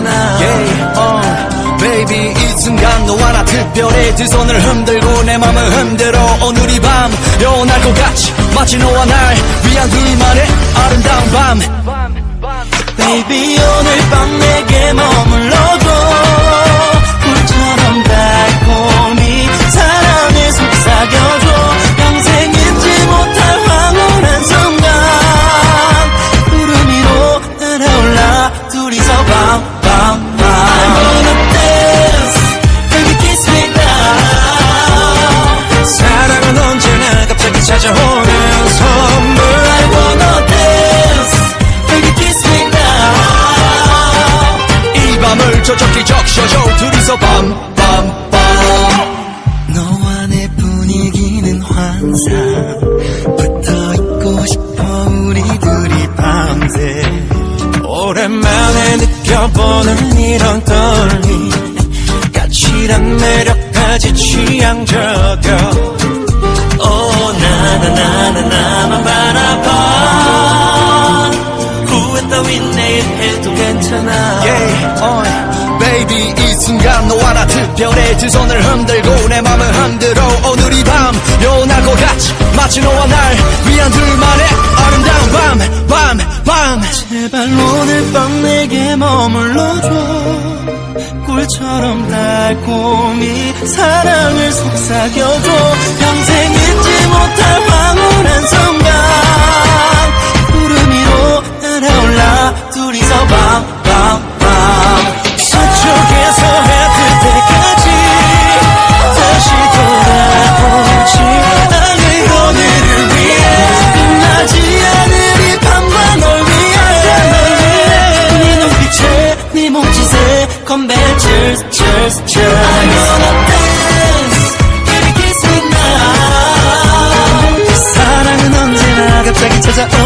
yeah, uh, baby 이 순간 너와 나 특별해. 두 손을 흔들고 내 맘을 흔들어. 오늘 이밤 영원할 것 같이 마치 너와 날 위한 둘 찾아오는 선물 I wanna dance Baby kiss me now 이 밤을 저적히 적셔줘. 둘이서 밤밤밤. 너와 내 분위기는 환상 붙어 있고 싶어 우리 둘이 밤새. 오랜만에 느껴보는 이런 떨림. 까칠한 매력까지 취향 저격 baby 이 순간 너와 나 특별해 두 손을 흔들고 내 맘을 흔들어. 오늘 이밤것 같이 마치 너와 날 위한 둘만의 아름다운 밤 밤, 밤. 제발 오늘 밤 내게 머물러줘. 꿀처럼 달콤히 사랑을 속삭여줘 cheers cheers cheers I wanna dance baby kiss me now 사랑은 언제나 갑자기 찾아오